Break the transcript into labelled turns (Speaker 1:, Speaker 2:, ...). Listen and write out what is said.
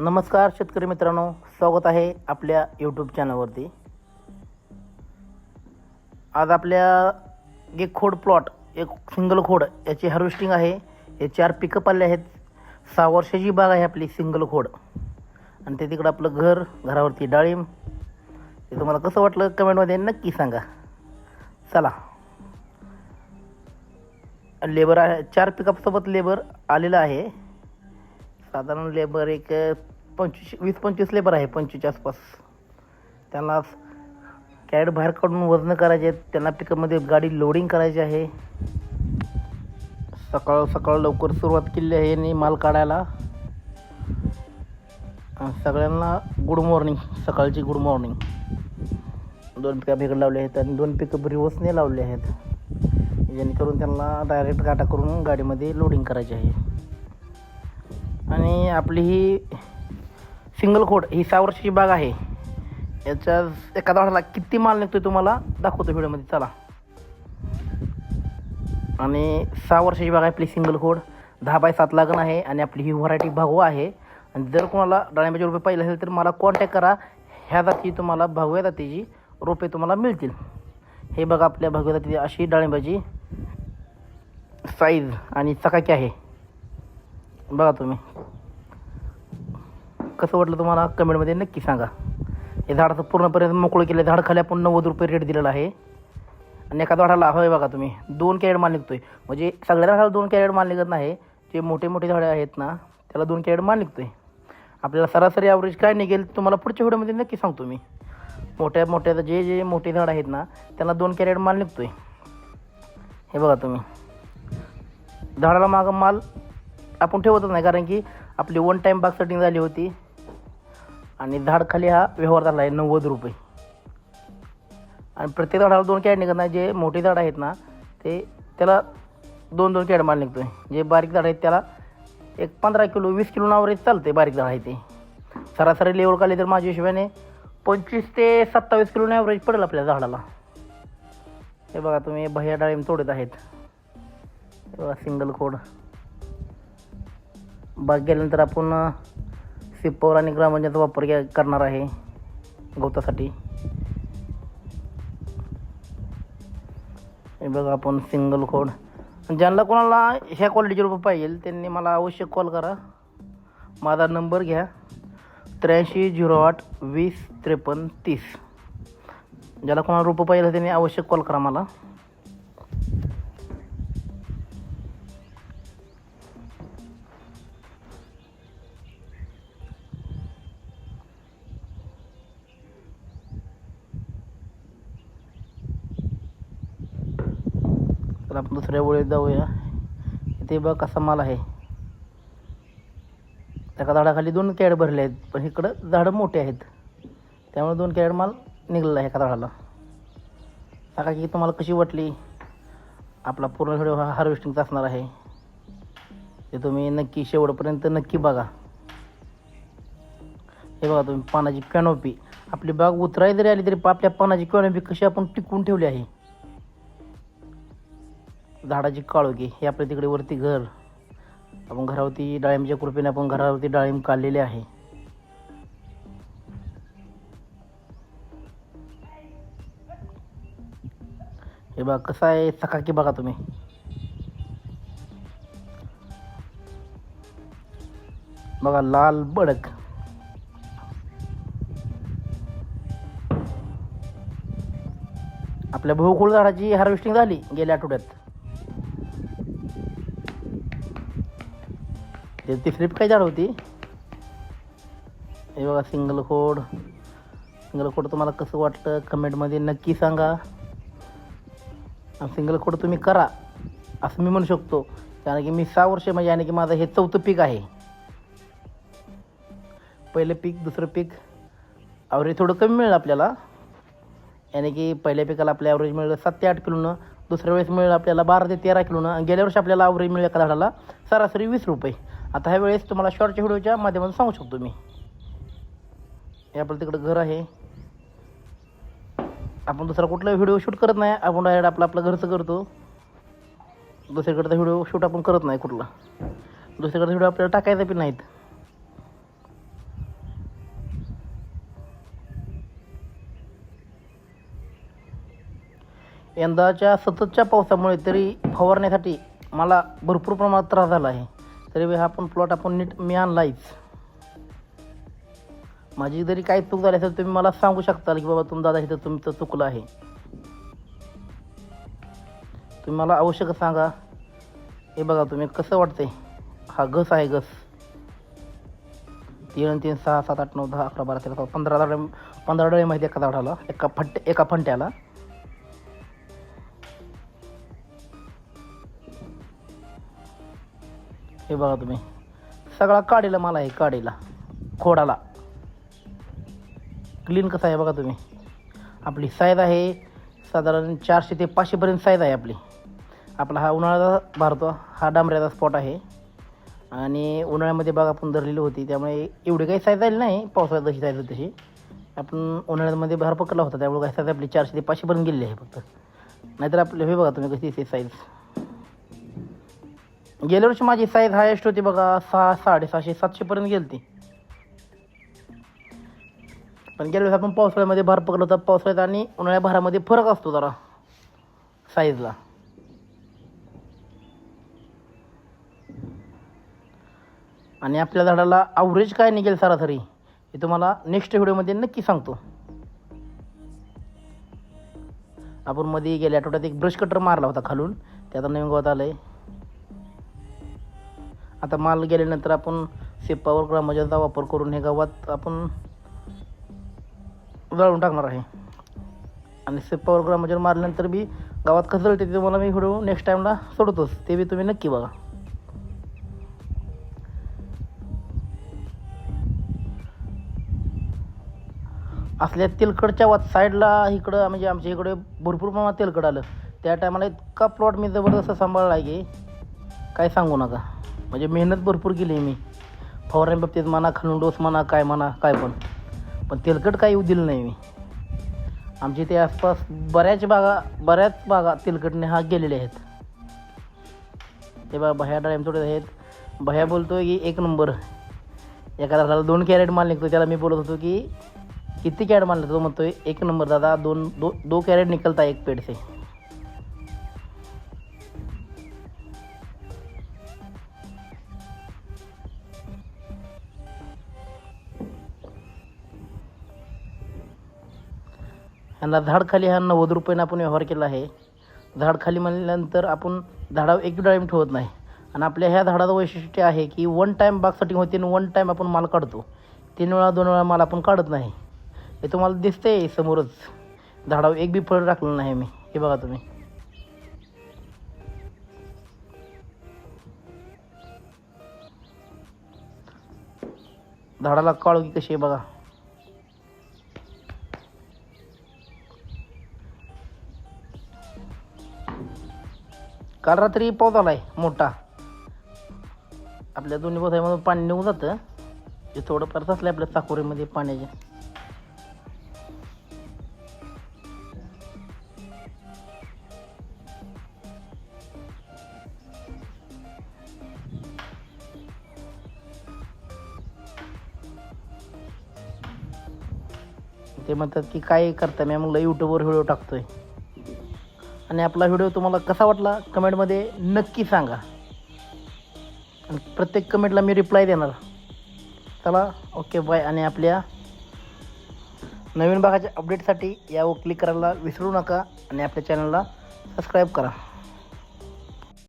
Speaker 1: नमस्कार शेतकरी मित्रांनो स्वागत आहे आपल्या यूट्यूब चॅनलवरती आज आपल्या एक खोड प्लॉट एक सिंगल खोड याची हार्वेस्टिंग आहे. हे चार पिकअप आले आहेत. सहा वर्षाची बाग आहे आपली सिंगल खोड. आणि ते तिकडं आपलं घर घरावरती डाळिंब. ते तुम्हाला कसं वाटलं कमेंटमध्ये नक्की सांगा. चला. लेबर आहे चार पिकअपसोबत लेबर आलेलं आहे. साधारण लेबर एक पंचवीस वीस पंचवीस लेबर आहे पंचवीसच्या आसपास. त्यांना कॅरेट बाहेर काढून वजन करायचे आहेत. त्यांना पिकअपमध्ये गाडी लोडिंग करायची आहे. सकाळ सकाळ लवकर सुरुवात केली आहे आणि माल काढायला. सगळ्यांना गुड मॉर्निंग सकाळची गुड मॉर्निंग दोन पिकअप इकडे लावले आहेत आणि दोन पिकअप रिवर्सने लावले आहेत. जेणेकरून त्यांना डायरेक्ट गाठा करून गाडीमध्ये लोडिंग करायची आहे. आणि आपली ही सिंगल खोड ही सहा वर्षाची बाग आहे. याच्या एका दाडाला किती माल निघतोय तुम्हाला दाखवतो व्हिडिओमध्ये चला. आणि सहा वर्षाची बाग आहे आपली सिंगल खोड दहा बाय सात लागण आहे आणि आपली ही व्हरायटी भागवा आहे. आणि जर कोणाला डाळिंबाचे रोपे पाहिजे असेल तर मला कॉन्टॅक्ट करा. ह्या जाती तुम्हाला भगव्या जातीची रोपे तुम्हाला मिळतील. हे बघा आपल्या भगव्या जातीची अशी डाळिंबाची साईज आणि चकाकी आहे. बघा तुम्ही. कसं वाटलं तुम्हाला? कमेंटमध्ये नक्की सांगा. हे झाडाचं पूर्णपर्यंत मोकळं केलं झाड खाली आपण नव्वद रुपये रेट दिलेला आहे. आणि एका झाडाला होय बघा तुम्ही दोन कॅरेट माल निघतो आहे म्हणजे सगळ्या झाडाला दोन कॅरेट माल निघत नाही. जे मोठे मोठे झाडे आहेत ना त्याला दोन कॅरेट माल निघतो आहे आपल्याला सरासरी ॲव्हरेज काय निघेल तुम्हाला पुढच्या व्हिडिओमध्ये नक्की सांगतो मी. मोठ्या मोठ्या जे जे मोठे झाड आहेत ना त्यांना दोन कॅरेट माल निघतो आहे हे बघा तुम्ही. झाडाला मागं माल आपण ठेवतच नाही कारण की आपली वन टाईम बाग सेटिंग झाली होती. आणि झाड खाली हा व्यवहार झाला आहे नव्वद रुपये. आणि प्रत्येक झाडाला दोन कॅड निघत नाही जे मोठे झाड आहेत ना ते त्याला दोन दोन कॅड माल निघतो आहे जे बारीक झाड आहेत त्याला एक पंधरा किलो वीस किलो नावरेज चालते बारीक झाड आहे ते. सरासरी लेवल काढली तर माझ्या हिशोबाने पंचवीस ते सत्तावीस किलो ॲव्हरेज पडेल आपल्या झाडाला. हे बघा तुम्ही भैया डाळिंब तोडत आहेत. हे बघा सिंगल कोड बाग गेल्यानंतर आपण सिप्पवर आणि ग्रामपंचायतचा वापर करणार आहे गवतासाठी. हे बघा आपण सिंगल कोड ज्यांना कोणाला ह्या क्वालिटीचे रोपं पाहिजे त्यांनी मला अवश्य कॉल करा. माझा नंबर घ्या. त्र्याऐंशी झिरो आठ वीस त्रेपन्न तीस. ज्याला कोणाला रोपं पाहिजे त्यांनी अवश्य कॉल करा मला. आता आपण दुसऱ्या वेळेत जाऊया. इथे बघ कसा माल आहे. एका झाडाखाली दोन कॅरेट भरले आहेत पण इकडं झाडं मोठे आहेत. त्यामुळे दोन कॅरेट माल निघलेला आहे एका झाडाला. सांगा की तुम्हाला कशी वाटली? आपला पूर्ण व्हिडिओ हा हार्वेस्टिंगचा असणार आहे. ते तुम्ही नक्की शेवटपर्यंत नक्की बघा. हे बघा तुम्ही पानाची कॅनोपी आपली बाग उतराय जरी आली तरी आपल्या पानाची कॅनोपी कशी आपण टिकवून ठेवली आहे. झाडाची काळोखी. हे आपल्या तिकडे वरती घर. आपण घरावरती डाळिंबच्या कृपेने आपण घरावरती डाळिंब काढलेले आहे. हे बघा कसं आहे सकाकी बघा तुम्ही. बघा लाल बडक. आपल्या बहुकुळ झाडाची हार्वेस्टिंग झाली गेल्या आठवड्यात. ते तिसरी काय झाड होती? हे बघा सिंगल कोड सिंगल कोड तुम्हाला कसं वाटतं कमेंटमध्ये नक्की सांगा. आणि सिंगल कोड तुम्ही करा असं मी म्हणू शकतो. कारण की मी सहा वर्ष म्हणजे आणि की माझं हे चौथं पीक आहे. पहिलं पीक दुसरं पीक ॲव्हरेज थोडं कमी मिळेल आपल्याला. याने की पहिल्या पिकाला आपल्या ॲव्हरेज मिळेल सात ते आठ किलोनं दुसऱ्या वेळेस मिळेल आपल्याला बारा ते तेरा किलोनं आणि गेल्या वर्षी आपल्याला ॲव्हरेज मिळेल एका झाडाला सरासरी वीस रुपये. आता ह्या वेळेस तुम्हाला शॉर्टच्या व्हिडिओच्या माध्यमातून सांगू शकतो मी. हे आपलं तिकडं घर आहे. आपण दुसरा कुठला व्हिडिओ शूट करत नाही आपण डायरेक्ट आपलं आपलं घरचं करतो. दुसरीकडचा व्हिडिओ शूट आपण करत नाही कुठला. दुसरीकडचा व्हिडिओ आपल्याला टाकायचा पण नाहीत. यंदाच्या सततच्या पावसामुळे तरी फवारण्यासाठी मला भरपूर प्रमाणात त्रास झाला आहे. तरी हा पण प्लॉट आपण नीट मी आणलाच माझी जरी काही चूक झाली असेल तुम्ही मला सांगू शकता की बाबा तुम दादा इथं तुमचं चुकलं आहे. तुम्ही मला आवश्यक सांगा. हे बघा तुम्ही कसं वाटतंय? हा घस आहे घस. तीन तीन सहा सात आठ नऊ दहा अकरा बारा तेरा पंधरा डळे पंधरा डळे माहिती एका झाडाला? एका फट्टे एका फंट्याला. हे बघा तुम्ही. सगळा काढीला मला आहे काढीला. खोडाला. क्लीन कसा आहे बघा तुम्ही. आपली साईज आहे साधारण चारशे ते पाचशेपर्यंत साईज आहे आपली. आपला हा उन्हाळ्याचा भारतो हा डांबऱ्याचा स्पॉट आहे. आणि उन्हाळ्यामध्ये बाग आपण धरलेली होती त्यामुळे एवढी काही साईज आली नाही पावसाळ्यात जशी साईज होती तशी. आपण उन्हाळ्यामध्ये भार पकडला होता त्यामुळे काही साईज आपली चारशे ते पाचशेपर्यंत गेलेली आहे फक्त. नाहीतर आपले हे बघा तुम्ही कशी साईज गेल्या वर्षी माझी साईज हायेस्ट होती बघा सहा साडेसहाशे सातशेपर्यंत गेली ती पण गेल्या वेळेस आपण पावसाळ्यामध्ये भार पकडला होता. पावसाळ्यात आणि उन्हाळ्या भारामध्ये फरक असतो जरा साईजला आणि आपल्या झाडाला आवरेज काय निघेल सरासरी हे तुम्हाला नेक्स्ट व्हिडिओमध्ये नक्की सांगतो. आपण मध्ये गेल्या आठवड्यात एक ब्रश कटर मारला होता खालून. त्याचा नवीन गवत आलं आहे आता माल गेल्यानंतर आपण सेपावर ग्रामजलचा वापर करून हे गावात आपण जाळून टाकणार आहे. आणि सेपावर ग्रामजल मारल्यानंतर बी गावात कसं ते तुम्हाला मी व्हिडिओ नेक्स्ट टाईमला सोडतोच ते बी तुम्ही नक्की बघा. असल्या तेलकडच्या वात साईडला इकडं म्हणजे आमच्या इकडे भरपूर प्रमाणात तेलकट आलं. त्या टायमाला इतका प्लॉट मी जबरदस्त सांभाळला आहे की काय सांगू नका. म्हणजे मेहनत भरपूर केली आहे मी. म्हणा खालून डोस म्हणा, काय म्हणा, काय पण. पण तेलकट काही येऊ दिलं नाही मी. आमच्या इथे आसपास बऱ्याच बागा बऱ्याच बागा तेलकटने हा ते बा भया डाळिंबचोडे आहेत. भया बोलतो की एक नंबर. एका झाडाला दोन कॅरेट माल निघतो त्याला मी बोलत होतो की कॅरेट माल निघतो तो म्हणतोय, एक नंबर दादा, दोन, दो दो कॅरेट निकलता एक पेड़ से ह्यांना झाड खाली हा नव्वद रुपयानं आपण व्यवहार केला आहे. झाड खाली म्हणल्यानंतर आपण झाडावर एक टाईम ठेवत नाही. आणि आपल्या ह्या झाडाचं वैशिष्ट्य आहे की वन टाईम बाग सेटिंग होते आणि वन टाईम आपण माल काढतो. तीन वेळा दोन वेळा माल आपण काढत नाही. हे तुम्हाला दिसतंय समोरच. झाडावर एक बी फळ टाकलं नाही मी हे बघा तुम्ही. झाडाला काळोखी कशी आहे बघा. काल रात्री पाऊस आला आहे मोठा. आपल्या दोन्ही बोधाईमधून पाणी निघून जातं. ते थोडंफार असलं आपल्या चाकोरीमध्ये पाण्याचे. ते म्हणतात की काय करता मी? म्हणलं यूट्यूबवर व्हिडिओ टाकतोय. आणि आपला व्हिडिओ तुम्हाला कसा वाटला कमेंटमध्ये नक्की सांगा. आणि प्रत्येक कमेंटला मी रिप्लाय देणार. चला ओके बाय आणि आपल्या नवीन भागाच्या अपडेटसाठी यावर क्लिक करायला विसरू नका आणि आपल्या चॅनलला सबस्क्राईब करा.